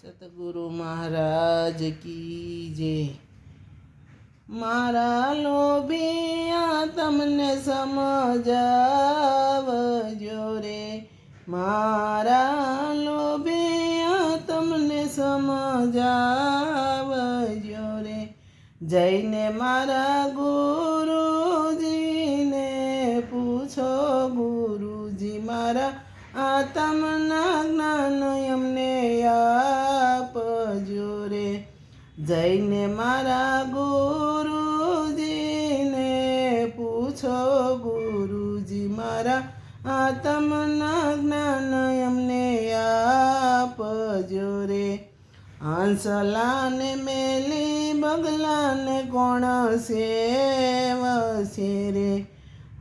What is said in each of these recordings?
સતગુરુ મહારાજ કી જે મારા લોભિયા તમને સમજાવજો રે મારા લોભિયા તમને સમજાવજો રે જઈને મારા ગુરુજીને પૂછો ગુરુજી મારા આત્મના જ્ઞાન એમને રે જઈને મારા ગુરુજીને પૂછો, ગુરુજી મારા આત્મના જ્ઞાન એમને આપજો રે. હંસલાને મેલી, બગલાને કોણ સેવશે રે?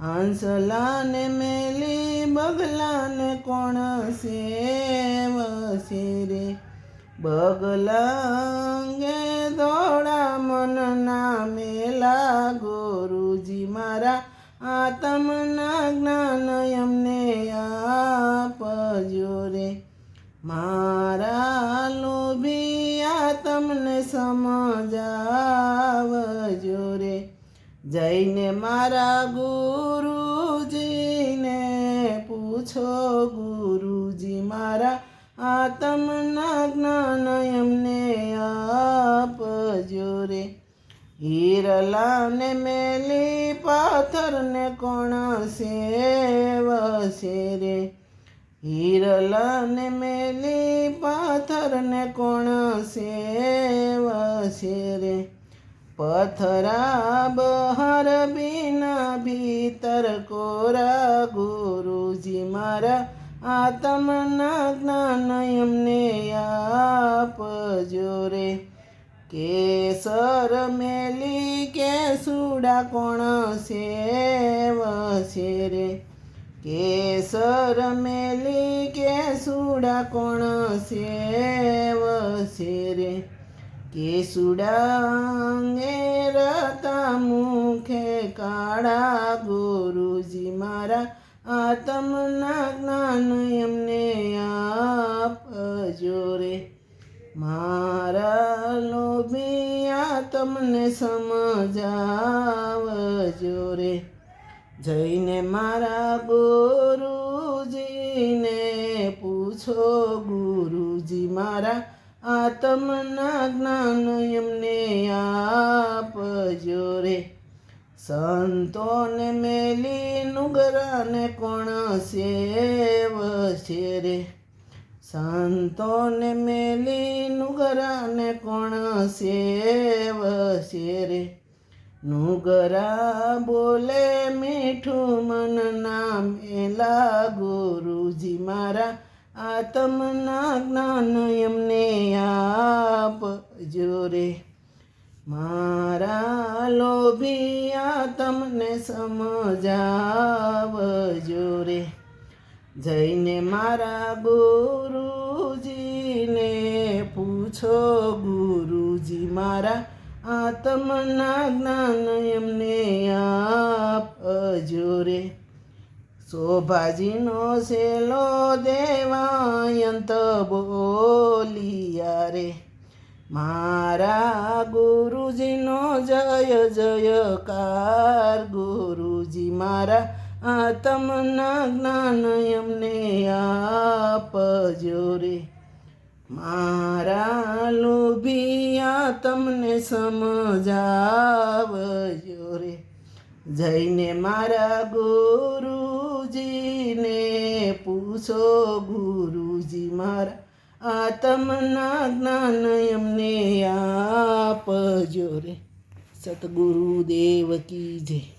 હંસલાને મેલી, બગલાને કોણ સેવશે રે? બગલાંગે દોડા મનના મેલા ગુરુજી મારા આત્મના જ્ઞાન એમને આપજો રે. મારા લોભી તમને સમજાવજો રે. જઈને મારા ગુરુજીને પૂછો ગુરુજી મારા આત્મના જ્ઞાન એમને આપજો રે. હીરલાને મેલી પાથરને કોણ સેવશે રે? હીરલાને મેલી પાથરને કોણ સેવશે રે? પથરા બહાર બિના ભીતર કોરા ગુરુજી મારા આત્મના જ્ઞાન એમને આપજો રે. કેસર મેલી કે સુડા કોણ સેવશે રે? કેસર મેલી કે સુડા કોણ સેવશે રે? કેસુડાંગે રતા મુખે કાળા ગુરુજી મારા આત્મના જ્ઞાન એમને આપજો રે. મારા લોભિયા તમને સમજાવજો રે. જઈને મારા ગુરુજીને પૂછો, ગુરુજી મારા આત્મના જ્ઞાન એમને આપજો રે. સંતોને મેલી નુગરાને કોણ સેવશે રે? સંતોને મેલી નુગરાને કોણ સેવશે રે? નુગરા બોલે, મીઠું મન નામ એલા ગુરુજી મારા. આત્મના જ્ઞાન એમને આપ રે. મારા લોભિયા તમને સમજાવજો રે. જઈને મારા ગુરુજીને પૂછો, ગુરુજી મારા, આત્મના જ્ઞાન એમને આપજો રે. શોભાજીનો સેલો દેવાયંત બોલિયા રે. મારા ગુરુજીનો જય જયકાર. ગુરુજી મારા આત્મના જ્ઞાન એમને આપજો રે. મારા લોભિયા તમને સમજાવજો રે. જઈને મારા ગુરુજીને પૂછો, ગુરુજી મારા આત્મના જ્ઞાન એમને આપજો રે. સતગુરુદેવ કી જય.